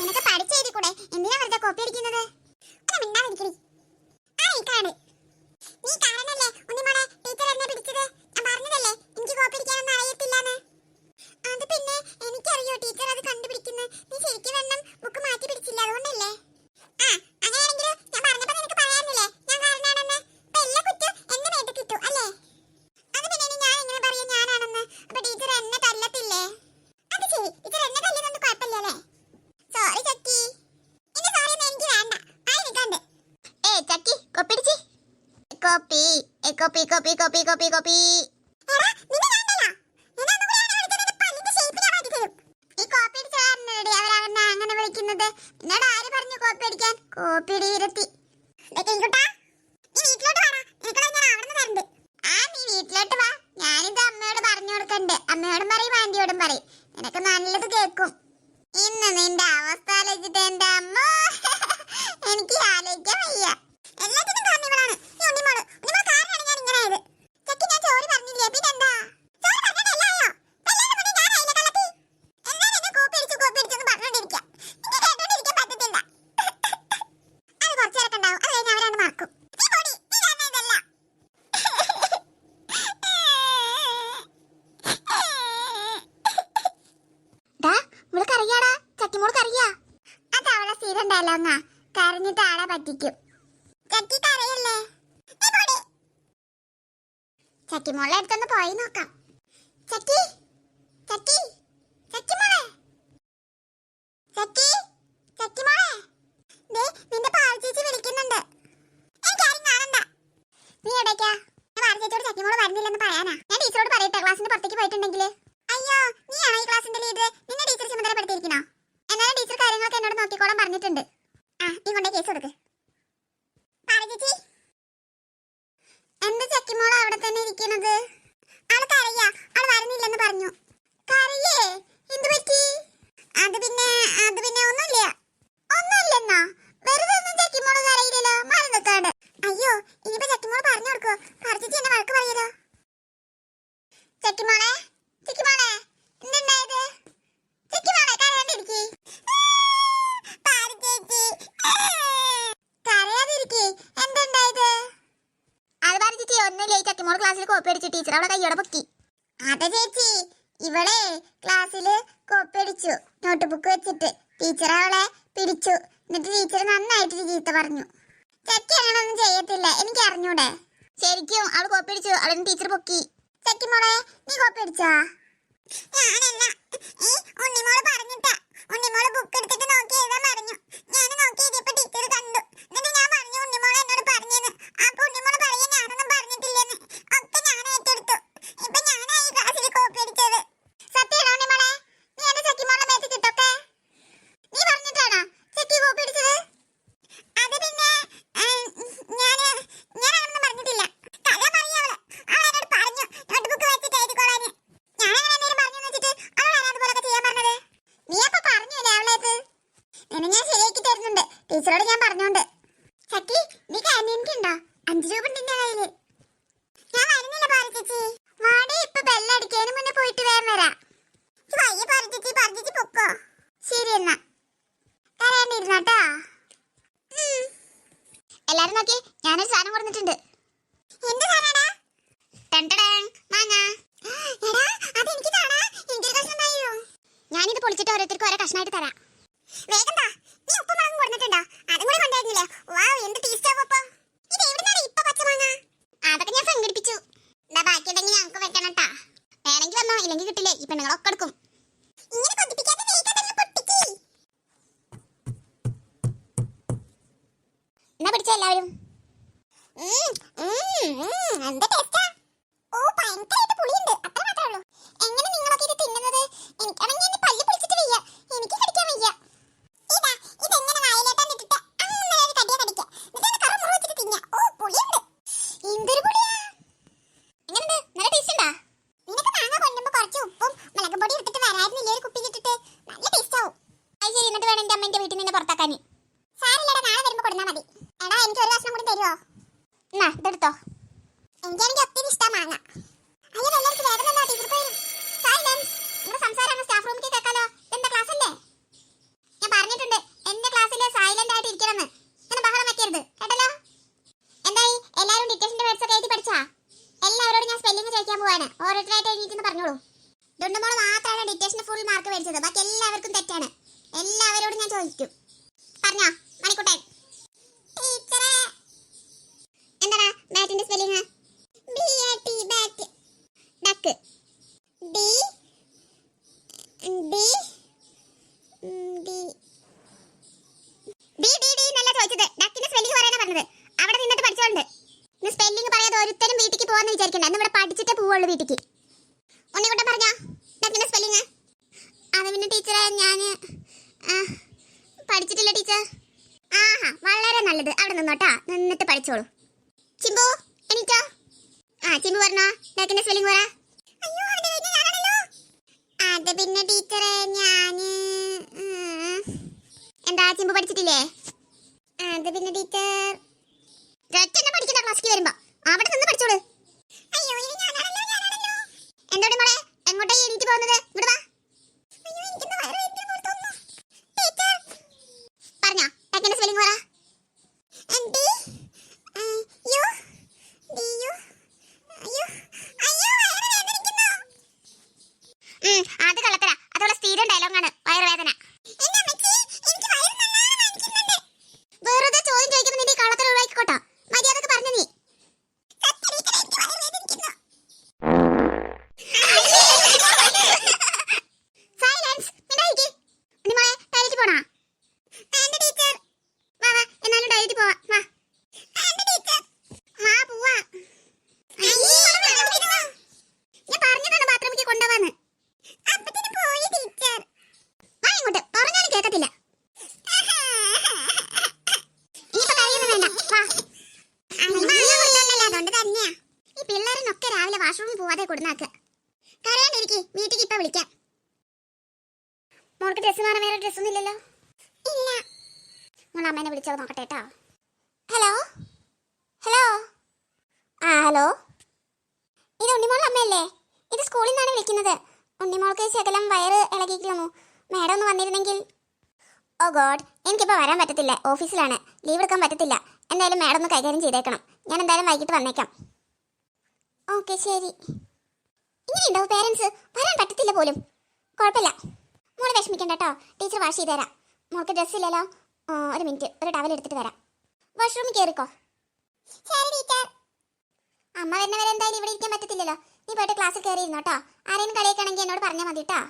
നിനക്ക് പഠിച്ച് എഴുതി കൂടെ എന്തിനാ വെറുതെ കോപ്പി അടിക്കുന്നത്? ഒന്ന് മിണ്ടാതിരിക്കടി. ആ ഈ കാണ്. നീ കാണണല്ലേ ഉണ്ണിമോളെ ടീച്ചർ എന്നെ പിടിച്ചത്. ഞാൻ പറഞ്ഞതല്ലേ? എനിക്ക് കോപ്പി അടിക്കാനൊന്നും അറിയത്തില്ലെന്ന്. അത് പിന്നെ എനിക്കറിയോ? ടീച്ചർ അത് കണ്ടുപിടിക്കുന്നു. നീ ശരിക്കും വേണം book copy copy copy copy copy copy അങ്ങനെ ആര് പറഞ്ഞു വീട്ടിലോട്ട് വാ. ഞാനിത് അമ്മയോട് പറഞ്ഞു കൊടുക്കണ്ട്. അമ്മയോടും പറയും ആന്റിയോടും പറയും. നിനക്ക് നല്ലത് കേൾക്കും ഇന്ന് നിന്റെ അവസ്ഥ ആലോചിച്ചിട്ട് എന്റെ അമ്മ എനിക്ക് ആലോചിക്കാൻ വയ്യ എല്ലാത്തിനും കാരണം ഇവളാണ് ഈ ഉണ്ണിമോൾ ഉണ്ണിമോൾ കാരണമാണ് ഞാൻ ഇങ്ങനെ ആയത് ചക്കി ഞാൻ ചോറ് പറഞ്ഞില്ലേ പിന്നെന്താ ചോറ് പറഞ്ഞതല്ലായോ കല്യാണം മുന്നേ ഞാൻ ആയില്ലേ കള്ളത്തി എന്നാ എന്നെ കോപ്പി അടിച്ചു കോപ്പി അടിച്ചെന്ന് പറഞ്ഞോണ്ടിരിക്കാം എനിക്ക് കേട്ടോണ്ടിരിക്കാൻ പറ്റത്തില്ല അത് കുറച്ചേരൊക്കെ ഉണ്ടാവും അത് കഴിഞ്ഞ് അവരാണ് മറക്കും നീ പൊടി നീ കാരണം ഇതല്ല ഡാ ഇവൾക്കറിയാടാ അറിയാ? അത് അവളെ സ്ഥിരം ഡയലോങ്ങാ കരഞ്ഞിട്ട് ആളെ പറ്റിക്കും. ചക്കിമോളെ അടുത്തൊന്ന് പോയി നോക്കാം. ചക്കി ചക്കി ചട്ടിമോളെ. ചക്കി പറഞ്ഞിട്ടുണ്ട്. ആ നീ കേസ് കൊടുക്ക് പാറ ചേച്ചി എന്താ ചക്കിമോൾ അവിടെ തന്നെ ഇരിക്കണത് ആൾ കരയാ ആൾ വരുന്നില്ലെന്ന് പറഞ്ഞു കരയേ എന്ത് പറ്റി അത് പിന്നെ അത് പിന്നെ ഒന്നുമില്ല ഒന്നുമില്ലെന്നോ വെറുതെ ഒന്നും ചക്കിമോൾ കരയില്ലല്ലോ മാറി നിൽക്കാണ്ട് അയ്യോ ഇനിയിപ്പോ ചക്കിമോൾ പറഞ്ഞു കൊടുക്കോ പറച്ചിച്ച് എന്നെ വഴക്ക് പറയലോ ചക്കിമോളെ ചക്കിമോളെ എന്തുണ്ടായത് ചക്കിമോളെ കരയാണ്ടിരിക്കേ കരയാതിരിക്കേ എന്തുണ്ടായത് അത് പറ ചേച്ചി ഒന്നുമില്ല ഈ ചക്കിമോൾ ക്ലാസ്സിൽ കോപ്പി അടിച്ചു ടീച്ചർ അവളെ കയ്യോടെ പൊക്കി. അതെ ചേച്ചി. ഇവളെ ക്ലാസ്സിൽ കോപ്പി അടിച്ചു നോട്ട് ബുക്ക് വെച്ചിട്ട്. ടീച്ചർ അവളെ പിടിച്ചു. എന്നിട്ട് ടീച്ചർ നന്നായിട്ട് ചീത്ത പറഞ്ഞു. ചക്കി അങ്ങനൊന്നും ചെയ്യത്തില്ല. എനിക്ക് അറിഞ്ഞൂടെ? ശരിക്കും അവൾ കോപ്പി അടിച്ചു അവളെ ടീച്ചർ പൊക്കി. ചക്കിമോളെ നീ കോപ്പി അടിച്ചാ ഞാനല്ല. ഈ ഉണ്ണിമോൾ പറഞ്ഞിട്ടാ ഉണ്ണിമോൾ ബുക്ക് എടുത്തിട്ട് നോക്കി എഴുതാൻ പറഞ്ഞു ഞാൻ നോക്കി എഴുതിയപ്പോ ടീച്ചർ കണ്ടു എന്നിട്ട് ഞാൻ പറഞ്ഞു ഉണ്ണിമോൾ എന്നോട് പറഞ്ഞെന്ന് അപ്പൊ ഉണ്ണിമോൾ പറയാ ഞാനൊന്നും പറഞ്ഞിട്ടില്ലെന്ന് ഒക്കെ ഞാൻ ഏറ്റെടുത്തു ഇപ്പൊ ഞാനായി ഈ ക്ലാസ്സിൽ കോപ്പി അടിച്ചത് സത്യമാണോ ഉണ്ണിമോളെ നീ എന്റെ ചക്കിമോളെ മേത്ത് കിട്ടൊക്കെ നീ പറഞ്ഞിട്ടാണോ ചക്കി കോപ്പി അടിച്ചത് അത് പിന്നെ ഞാൻ ഞാൻ അങ്ങനൊന്നും പറഞ്ഞിട്ടില്ല കഥ പറയാവൾ അവൾ എന്നോട് പറഞ്ഞു നോട്ട്ബുക്ക് വെച്ചിട്ട് എഴുതിക്കോളാന് ഞാൻ അങ്ങനെ എന്തെങ്കിലും പറഞ്ഞു വെച്ചിട്ട് അവളാണ് അതുപോലൊക്കെ ചെയ്യാൻ പറഞ്ഞത് നീ അപ്പൊ പറഞ്ഞല്ലേ അവളേത് നിന്നെ ഞാൻ ശരിയാക്കി തരുന്നുണ്ട് ടീച്ചറോട് ഞാൻ പറഞ്ഞോണ്ട്. ചക്കി നീ കാന്റീനിക്കുണ്ടോ അഞ്ചു രൂപ ഉണ്ട് എന്റെ കയ്യിൽ. ഞാൻ വരുന്നില്ല പാറച്ചേച്ചി വാടി ഇപ്പൊ ബെല്ലടിക്കേന് മുന്നേ പോയിട്ട് വേഗം വരാം. ഇജ്ജ് ചേച്ചി പാറച്ചേച്ചി പാറച്ചേച്ചി പൊക്കോ. ശരി എന്നാ. കരയാണ്ടിരുന്നാട്ടോ എല്ലാരും നോക്കി ഞാനൊരു സാധനം കൊടുത്തിട്ടുണ്ട്. എന്ത് സാധനടാ? ടണ്ടടങ്, മാങ്ങ. എടാ, അതെനിക്ക് താടാ. എനിക്കൊരു കഷ്ണം? ഞാനിത് പൊളിച്ചിട്ട് ഓരോരുത്തർക്കും ഓരോ കഷ്ണമായിട്ട് തരാം. വേഗം. ടേസ്റ്റ് ഇത് പച്ചമാങ്ങ അതൊക്കെ ഞാൻ കിട്ടില്ലേ? ഈ പിടിച്ച എല്ലാവരും? എന്താ ടേസ്റ്റാ ഓ പുളിയുണ്ട്. അത്ര മാത്രമേ ഉള്ളൂ. എങ്ങനെ നിങ്ങളൊക്കെ ഇത് തിന്നുന്നത്? എനിക്കാണെങ്കിൽ വേണം എന്റെ അമ്മന്റെ വീട്ടിൽ നിന്ന് പുറത്താക്കാൻ. സാരില്ലടാ നാളെ വരുമ്പോ കൊടുന്നാ മതി. എടാ എനിക്ക് ഒരു കഷ്ണം കൂടി തരുമോ എന്നാ ഇതെടുത്തോ. എനിക്കാണെങ്കിൽ ഒത്തിരി ഇഷ്ടം മാങ്ങ. അയ്യോ എല്ലാവർക്കും വേദന എന്താ ടീച്ചർ പോയി. സാരി നമ്മുടെ സംസാരം സ്റ്റാഫ് റൂമിൽ കേൾക്കാലോ. എന്താ ക്ലാസ് അല്ലേ? ഞാൻ പറഞ്ഞിട്ടുണ്ട് എന്റെ ക്ലാസ്സിൽ സൈലന്റ് ആയിട്ട് ഇരിക്കണമെന്ന്. അങ്ങനെ ബഹളം വെക്കരുത് കേട്ടല്ലോ? എന്തായി? എല്ലാവരും ഡിറ്റേഷന്റെ വേർഡ്സ് ഒക്കെ എഴുതി പഠിച്ചാ? എല്ലാവരോടും ഞാൻ സ്പെല്ലിംഗ് ചോദിക്കാൻ പോവാണ്. ഓരോരുത്തരായിട്ട് എഴുതിയിട്ടെന്ന് പറഞ്ഞോളൂ. ദുണ്ടുമോൾ മാത്രമാണ് ഡിറ്റേഷന് ഫുൾ മാർക്ക് മേടിച്ചത്. ബാക്കി എല്ലാവർക്കും തെറ്റാണ്. ചോദിക്കും. പറഞ്ഞോ Manikuttan ബാറ്റിന്റെ spelling B A T bat. Duck. D. D. D. D ഡക്കിന്റെ spelling പറയാനാ പറഞ്ഞത്. നിന്നിട്ട് സ്പെല്ലിംഗ് പറയാതെ ഒരുത്തരും വീട്ടിലേക്ക് പോവാന്ന് വിചാരിക്കണ്ട. ഇന്ന് ഇവിടെ പഠിച്ചിട്ടേ പോവുള്ളൂ വീട്ടിലേക്ക് ഉണ്ണിക്കുട്ടൻ പറഞ്ഞോ ഡക്കിന്റെ സ്പെല്ലിംഗ് അത് പിന്നെ ടീച്ചറെ ഞാൻ പഠിച്ചിട്ടില്ല ടീച്ചർ ആഹാ വളരെ നല്ലത് അവിടെ നിന്നോട്ടാ. നിന്നിട്ട് പഠിച്ചോളൂ. ചിമ്പു എണീറ്റോ? ആ ചിമ്പു പറഞ്ഞോ. ബാക്കിന്റെ സ്പെല്ലിംഗ് പറ. അത് പിന്നെ ടീച്ചറെ ഞാൻ എന്താ ചിമ്പു പഠിച്ചിട്ടില്ലേ? അത് പിന്നെ ടീച്ചർ ഒറ്റന്നെ പഠിക്കണ്ട ക്ലാസ്സിൽ വരുമ്പോ അവിടെ നിന്ന് പഠിച്ചോളൂ. അയ്യോ എന്തോടെ മോളെ? എങ്ങോട്ടാ എണീറ്റ് പോകുന്നത്? ഇവിടെ വാ അയ്യോ എനിക്കെന്താ വയറ് വേദന പോലെ തോന്നുന്നു ടീച്ചർ പറഞ്ഞോ ടെക്കിന്റെ സ്പെല്ലിംഗ് പറ ഡി യു ഡി യു അയ്യോ അയ്യോ വയറ് വേദനിക്കുന്നു ഉം, അത് കള്ളത്തര അതോടെ സ്ഥിരം ഡയലോഗാണ് വയറുവേദന വെറുതെ ചോദ്യം ചോദിക്കുമ്പോൾ നിന്റെ ഈ കള്ളത്തര ഒഴിവാക്കിക്കോട്ടോ മര്യാദയ്ക്ക് പറഞ്ഞു നീ സൈലൻസ് മിണ്ടായിരിക്ക്. ഉണ്ണി മോളെ, ടോയ്ലറ്റിൽ പോണോ? വാ, വാ, എന്നാലും ടോയ്ലറ്റിൽ പോവാം. വാ. വാ, പോവാ. ഞാൻ പറഞ്ഞതാണ് ബാത്റൂമിലേക്ക് കൊണ്ടുപോവാന്ന് വാ ഇങ്ങോട്ട് പറഞ്ഞാലും കേൾക്കത്തില്ല ഇനിയിപ്പോ കരയൊന്നും വേണ്ട വാ അതുകൊണ്ട് തന്നെയാ ഈ പിള്ളേരിനൊക്കെ രാവിലെ കൊടുന്നാക്കുക കരയാണ്ടിരിക്കെ വീട്ടിൽ ഇപ്പൊ വിളിക്കാം. മോൾക്ക് ഡ്രസ്സ് മാറാൻ വേറെ ഡ്രസ്സൊന്നും ഇല്ലല്ലോ. ഇല്ല. ഞാൻ അമ്മേനെ വിളിച്ചത് നോക്കട്ടെ കേട്ടോ ഹലോ? ഹലോ? ആ ഹലോ? ഇത് ഉണ്ണിമോൾ അമ്മയല്ലേ? ഇത് സ്കൂളിൽ നിന്നാണ് വിളിക്കുന്നത്. ഉണ്ണിമോൾക്ക് ശകലം വയറ് ഇളകിക്കുന്നു മാഡം ഒന്ന് വന്നിരുന്നെങ്കിൽ. ഓ ഗോഡ് എനിക്കിപ്പോൾ വരാൻ പറ്റത്തില്ല. ഓഫീസിലാണ്. ലീവ് എടുക്കാൻ പറ്റത്തില്ല. എന്തായാലും മാഡം ഒന്ന് കൈകാര്യം ചെയ്തേക്കണം. ഞാൻ എന്തായാലും വൈകിട്ട് വന്നേക്കാം. ഓക്കെ ശരി. ഇങ്ങനെയുണ്ടാവും പേരൻസ് വരാൻ പറ്റത്തില്ല പോലും. കുഴപ്പമില്ല. മോൾ വിഷമിക്കണ്ട കേട്ടോ ടീച്ചർ വാഷ് ചെയ്ത് തരാം. മോൾക്ക് ഡ്രസ്സ് ഇല്ലല്ലോ. ഒരു മിനിറ്റ് ഒരു ടവൽ എടുത്തിട്ട് വരാം. വാഷ്റൂമിൽ കയറിക്കോ ടീച്ചർ അമ്മ വരുന്നവരെ എന്തായാലും ഇവിടെ ഇരിക്കാൻ പറ്റത്തില്ലല്ലോ. നീ പോയിട്ട് ക്ലാസ്സിൽ കയറിയിരുന്നോ കേട്ടോ ആരെയും കളിയൊക്കെയാണെങ്കിൽ എന്നോട് പറഞ്ഞാൽ മതി കേട്ടോ